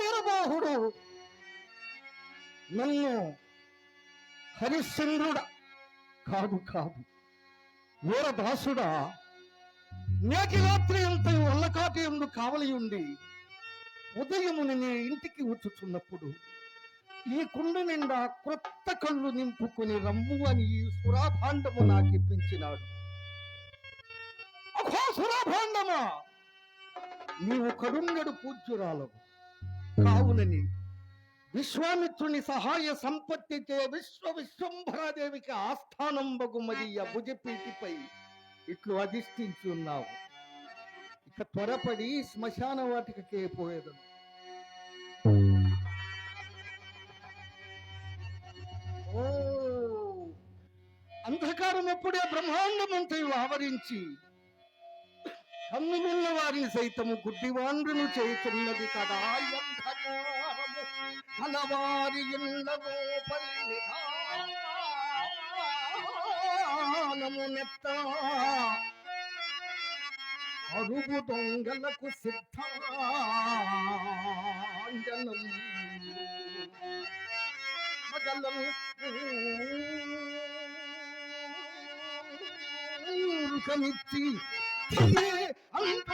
వీరబాహుడు నన్ను హరిశ్చంద్రుడ. కాదు కాదు. వీరదాసుడా నేటి రాత్రి అంత వల్లకాటి ఎందు కావలి ఉండి ఉదయముని నీ ఇంటికి వచ్చుచున్నప్పుడు ఈ కుండు నిండా క్రొత్త కళ్ళు నింపుకుని రమ్ము అని ఈ సురాభాండము నాకిప్పించినాడు అహో సురాభాండమా? నీవు కరుణ్యుడు పూజ్యురాలవు. కావునని విశ్వామిత్రుని సహాయ సంపత్తిచే విశ్వ విశ్వంభరాదేవికి ఆస్థానం బగుమయ్య భుజపీటిపై ఇట్లు అధిష్ఠించి ఉన్నావు. ఇక త్వరపడి శ్మశాన వాటికకే పోయేదను. అంధకారం ఎప్పుడే బ్రహ్మాండమంతయు ఆవరించి కన్నులున్న వారిని సైతము గుడ్డివాండ్రును చేతున్నది కదా అంధకారము. కలవారి ఇళ్ళలో నెత్త. అరుగు దొంగలకు సిద్ధాంజనం. మగలం ಅಂಕಮಿತ್ತಿ ಅಂಕ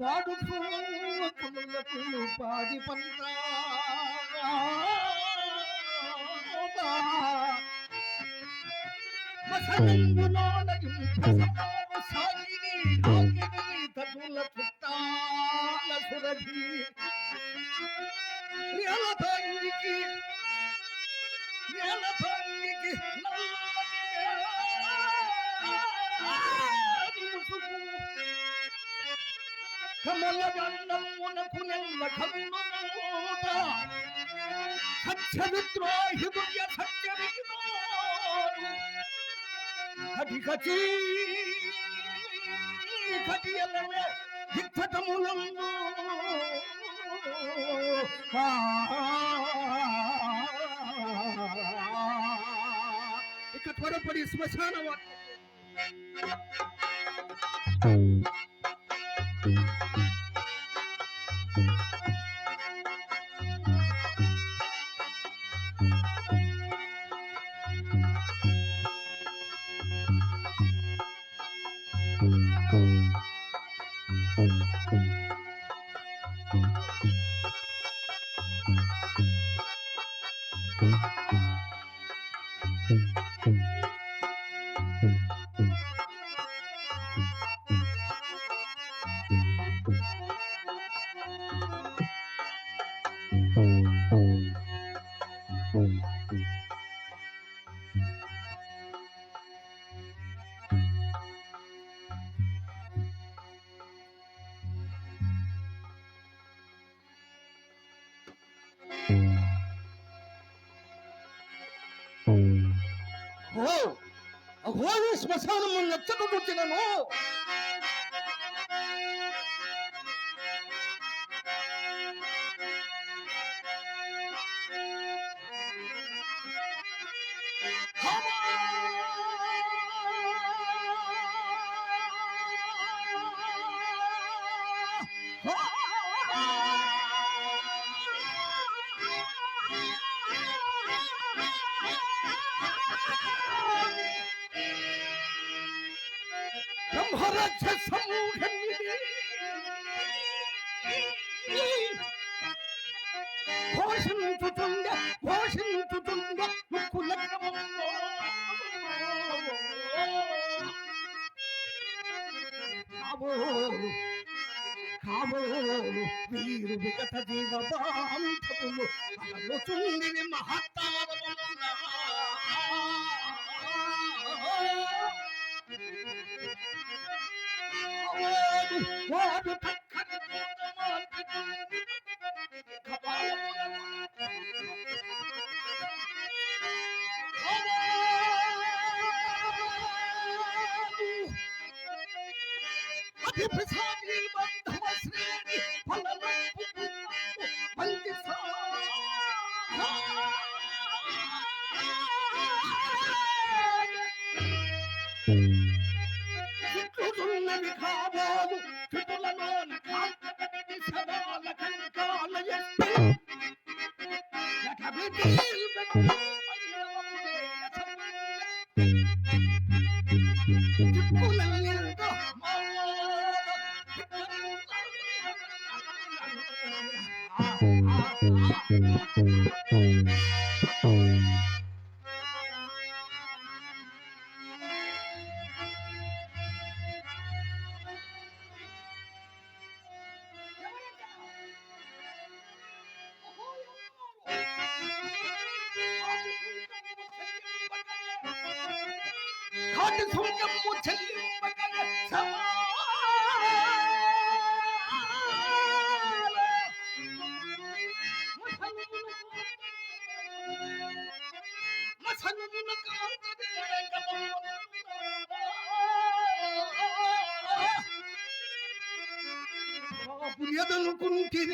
పాడుకోకములకు పాడుకోకములకు పాడి పంట తగుల చుట్టాల సురభి నెలతంగికి నెలతంగికి కమల దండమునకు నెల్ల కన్నుమూట సత్య విద్రోహి దుర్య సత్య విజ్ఞాను కటికచి ఇక త్వరపడి శ్మశాన వాటి Música होली श्मशान मुन चुट पुटो 제 성우님이 고신 두둥대 고신 두둥대 묵굴러가 먹고 가보로 가보로 위로 위가 다지가 밤 타보로 아가로 중리네 마하 వాడు పక్కన అతి ప్రసాది బంధవ দিল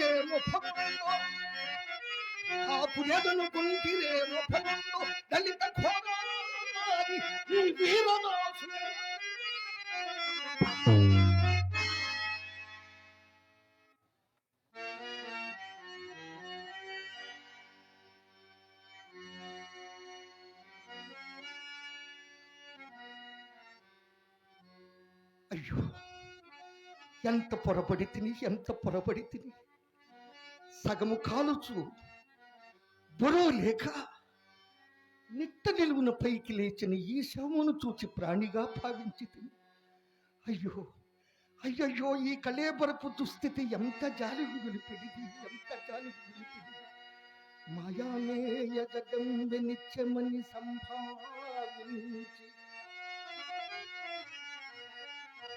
కాపుర్యదనుకుంటిరేమో భగవంతో కాపుర్యదనుకుంటిరేమో భగవంతో దళిత ఈ అయ్యో ఎంత పొరపడి తిని ఎంత పొరపడి తిని. సగము కాలుచు బురవ లేక నిట్ట నిలువున పైకి లేచిన ఈ శవమును చూచి ప్రాణిగా భావించి అయ్యో అయ్యయ్యో ఈ కళేబరపు దుస్థితి ఎంత జాలి విలిపిడిది ఎంత జాలి విలిపిడి మాయామేయ జగంబె నిత్యమని సంభావించి.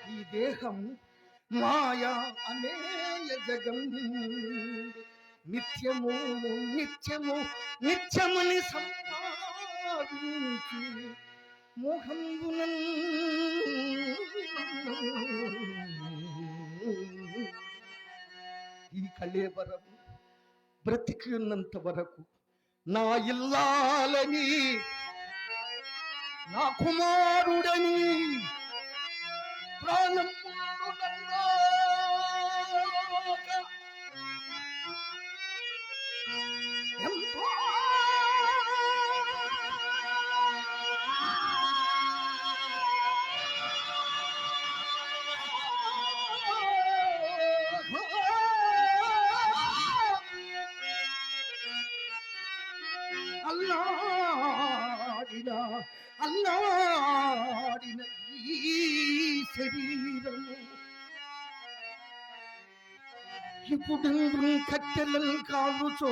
ఈ దేహం మాయా అనేయ జగం నిత్యము నిత్యము నిత్యముని సంపాదించి మోహంబునన్ ఈ కళేవరం బ్రతికినంత వరకు నా ఇల్లాలని నా కుమారుడని ప్రాణం ఇప్పుడు కట్టెలను కాలుచో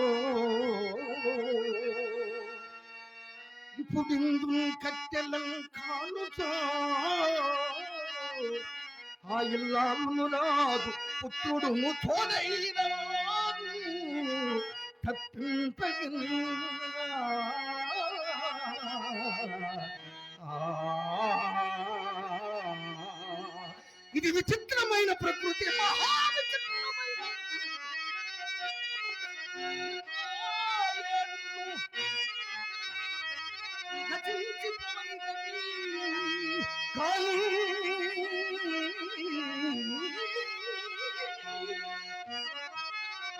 ఇప్పుడు కట్టెలను కాలుచో ఆ ఇల్లామును రాదు పుత్రుడు తోడైన తప్పింపగిన ఇది విచిత్రమైన ప్రకృతి మహా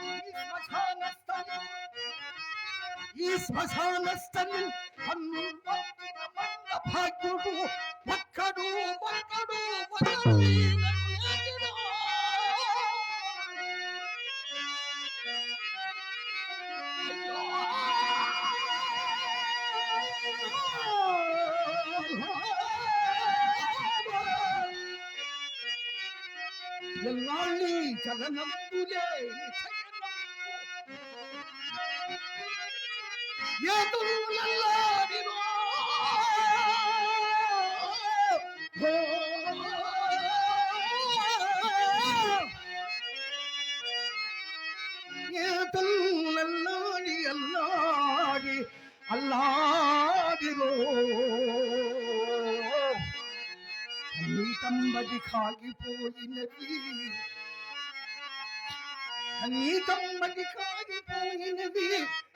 ఈ శ్మశాన స్థలం ఈ శ్మశాన స్థలం అన్ను వత్తిన మంద భాగ్యుడు ఒక్కడు ఒక్కడు ఒక్కడు ఎన్నాళ్ళీ చలనంబులే ఏతులల్లాడిరో అల్లాడి అల్లాడిరో నీకంబది కాగిపోయినది నీకంబది కాగిపోయినది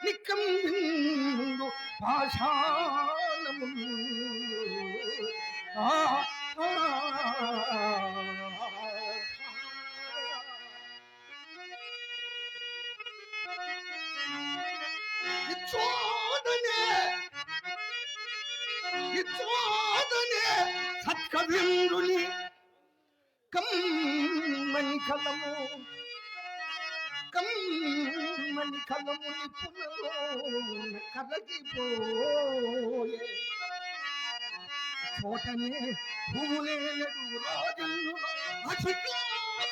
నికంబిందు పాషాణము ఆ ఆ, సత్కవిందుని కమ్మని కలము. కమ్మని కలము నిపుణలో కలగిపోయే చోటనే భూలేడు రాజన్ను అచితాన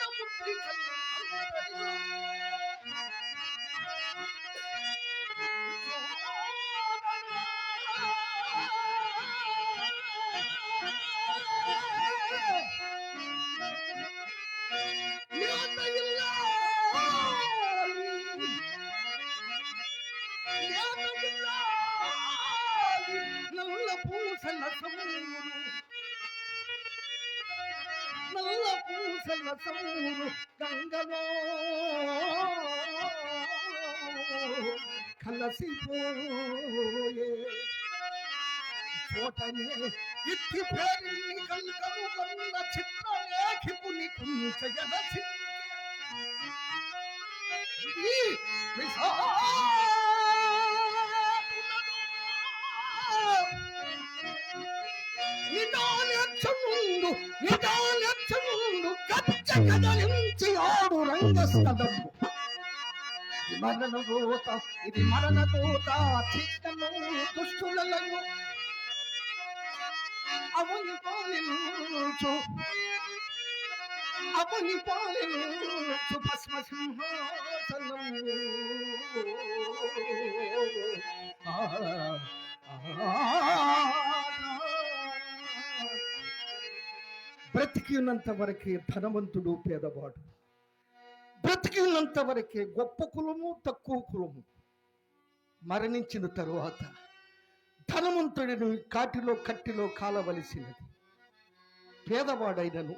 ముద్రికలు నల్ల పూసల సమ్మురు నల్ల పూసల సమ్మురు గంగలో కలసిపోయే. చోటనే ఇట్టి పేరిని కల్కము కొన్న చిత్రలేఖిపుని కుంచయన ఈ నిదానచ్చముందు నిదానచ్చముందు గచ్చ కదలించి ఆడు రంగస్థలము. మరణ దూత ఇది మరణ దూత చిత్తము దుష్టులలో అవని పాలించు అవని పాలించు భస్మ బ్రతికి బ్రతికినంత వరకే ధనవంతుడు పేదవాడు. బ్రతికినంత వరకే గొప్ప కులము తక్కువ కులము. మరణించిన తరువాత ధనవంతుడిని కాటిలో కట్టిలో కాలవలసినది. పేదవాడైనను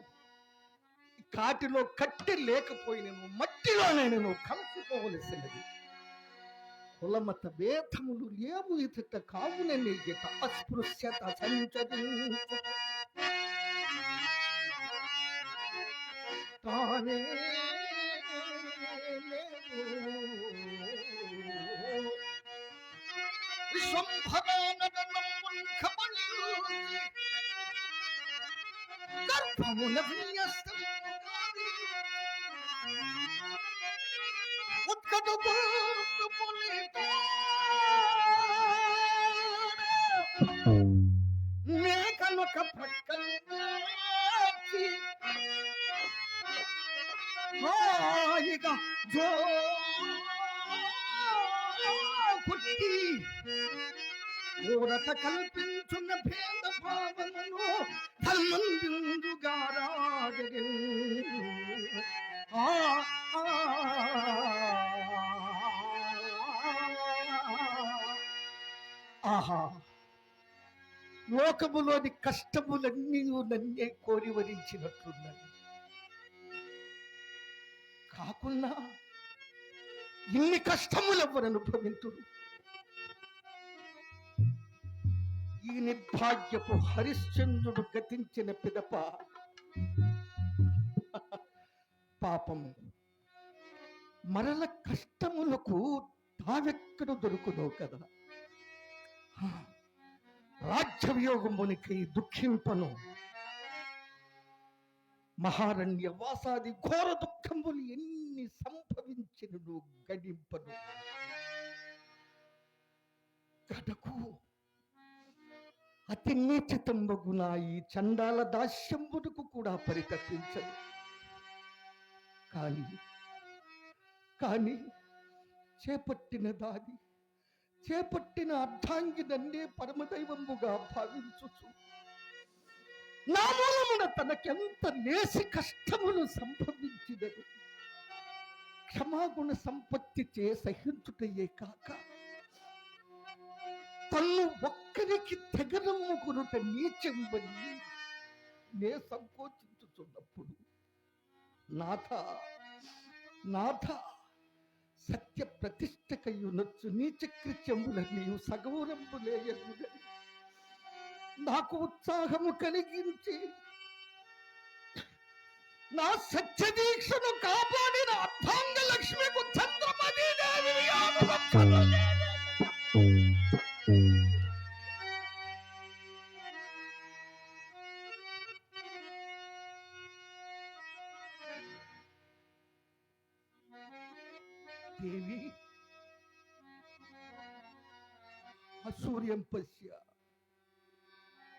కాటిలో కట్టి లేకపోయినను మట్టిలోనైనను కలుసుకోవలసినది. కులమత భేదములు లేవు ఇతట కావున నీగిట అస్పృశ్యత సంచరించు తానే లేవు. విశ్వంభరానదనమున్ గర్భమున విన్యస్తం మేకనొక ప్రక్కల్చి హాయిగా జో పుట్టి ఊరట కల్పించున్న భేద భావనను ధర్మందుగా ఆహా. లోకములోని కష్టములన్నీ నన్నే కోరి వరించినట్లున్నది కాకుండా ఇన్ని కష్టములు ఎవరు అనుభవింతురు? ఈ నిర్భాగ్యపు హరిశ్చంద్రుడు గతించిన పిదప పాపము. మరల కష్టములకు తావెక్కడ దొరుకునో కదా? రాజ్యవియోగమునికై దుఃఖింపను. మహారణ్య వాసాది ఘోర దుఃఖములు ఎన్ని సంభవించినను గడింపను గడకు. అతి నీచితంబగున ఈ చండాల దాస్యంబునకు కూడా పరితపించదు కానీ కానీ చేపట్టిన దాది చేపట్టిన అర్ధాంగి నన్నే పరమదైవముగా భావించుచు. నా మూలమున తనకెంత నేసి కష్టములు సంభవించినను క్షమాగుణ సంపత్తి చే సహించుటయే కాక తను ఒక్కరికి తెగనమ్ముకునుట నీచెంబని నే సంకోచించుచున్నప్పుడు నాథ నాథ సత్య ప్రతిష్టకయునొచ్చు నీచకృత్యముల నీవు సగౌరంబులేయనుడని నాకు ఉత్సాహము కలిగించి నా సత్య దీక్షను కాపాడిన అర్థాంగ లక్ష్మికు చంద్రమతి దేవి దేవి. అసూర్యం పశ్య.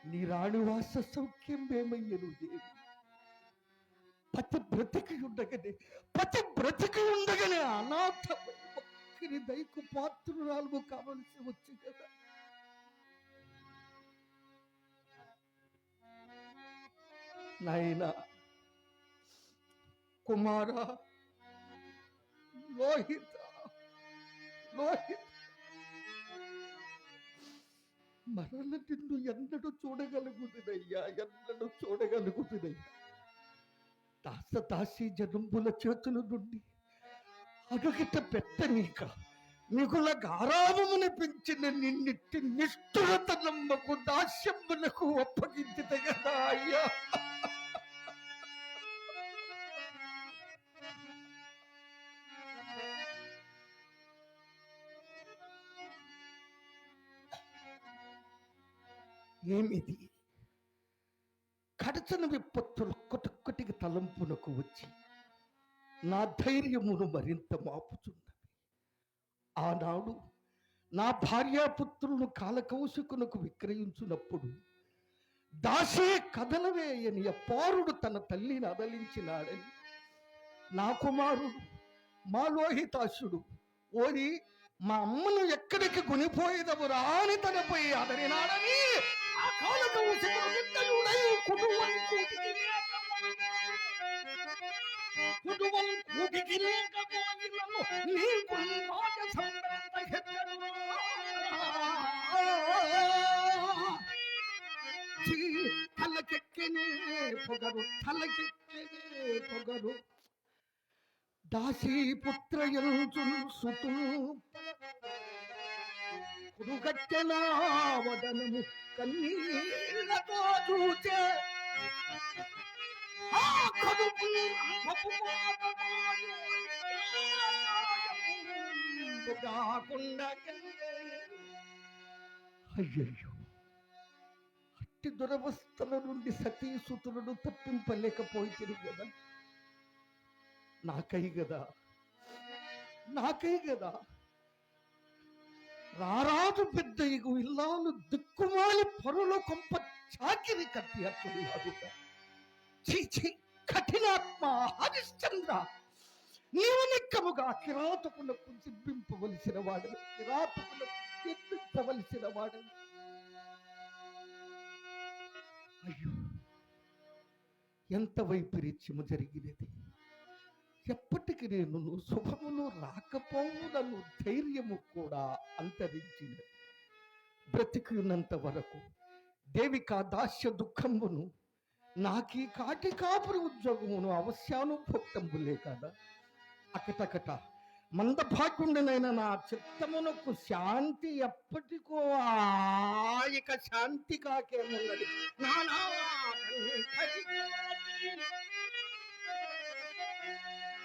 నీ రాణివాస సౌఖ్యం ఏమయ్యను దేవి. పతి బ్రతికి ఉండగానే పతి బ్రతికి ఉండగానే అనాథ ఒక్కరి దైకు పాత్రురాలు కావలసి వచ్చి కదా. నాయనా కుమార లోహిత మరల నిన్ను ఎన్నడూ చూడగలుగుతుందయ్యా ఎన్నడూ చూడగలుగుతుందయ్యా దాస దాసి జనంబుల చేతుల నుండి అడుగిట పెట్టనీక మిగుల గారాభమును పెంచిన నిన్నిట్టి నిష్ఠురత నమ్మకు దాస్యములకు ఒప్పగించిత కదా అయ్యా. ఏమిది? కడచని విపత్తులు ఒక్కటొక్కటికి తలంపునకు వచ్చి నా ధైర్యమును మరింత మాపుచున్నవి. ఆనాడు నా భార్యాపుత్రులను కాలకౌశికునకు విక్రయించున్నప్పుడు దాసే కదలవేయని అప్పారుడు తన తల్లిని అదలించినాడని నా కుమారుడు మా లోహితాసుడు ఓరి మా అమ్మను ఎక్కడికి కొనిపోయేదవురా రాని తనపై అదరినాడని ఆ కాలకౌశికుడు నిందలుడై కూటికి కుటుంబం కూటికి లేకపోయినను నీకు మాట సంబంధ తలకెక్కనే పొగరు తలకెక్కనే పొగరు దాసీ పుత్రయంచు కురుగట్టెలా వదనము కన్నీళ్ళతో చూచే. కాకుండా అయ్యయ్యో. అట్టి దురవస్థల నుండి సతీసుతులను తప్పింపలేకపోయి కదా. నాకై కదా నాకై కదా కాదు పెద్ద ఇగు ఇల్లాలు దిక్కుమాలి పరుల కొంప చాకిరి కట్టి అట్టున్నాడు చీ కఠినాత్మ హరిశ్చంద్ర నీవు నిక్కముగా కిరాతకులకు దిబ్బింపవలసిన వాడు కిరాతకులకు దిబ్బింపవలసిన వాడు అయ్యో ఎంత వైపరీత్యము జరిగినది? ఎప్పటికి నేను శుభములు రాకపోవునను ధైర్యము కూడా అంతరించిన బ్రతికినంత వరకు దేవికా దాస్య దుఃఖమును నాకీ కాటి కాపురి ఉద్యోగమును అవశ్యానుభోక్తంబులే కదా. అకటకట మందభాగ్యుండినైనా నా చిత్తమునకు శాంతి ఎప్పటికో ఆయక శాంతి కాకేమన్నది. నానా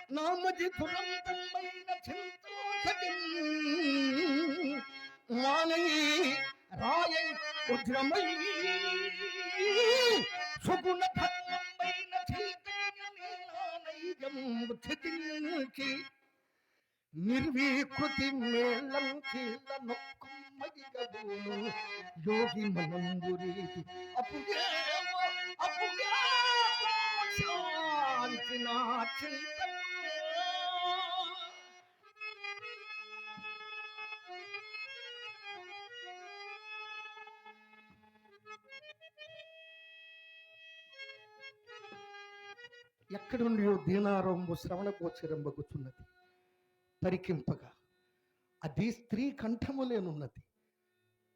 నామది దురంతమైన మానై రాయై ఉద్రమై సుగుణ ధర్మమైన చైతన్యమేలానైజంకి నిర్వీకృతి మేళం కీళ్ళ నొక్కమ్మగిగబూను యోగి మనంబురీతి అపుగేమో అప్పుడే శాంతి నా చింతన ఎక్కడుండి దీనారంబు శ్రవణ గోచరంబగుచున్నది పరికింపగా అది స్త్రీ కంఠములేనున్నది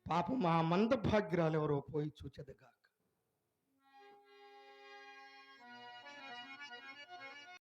పాపం ఆ మందభాగ్యాలు ఎవరో పోయి చూచెదగాక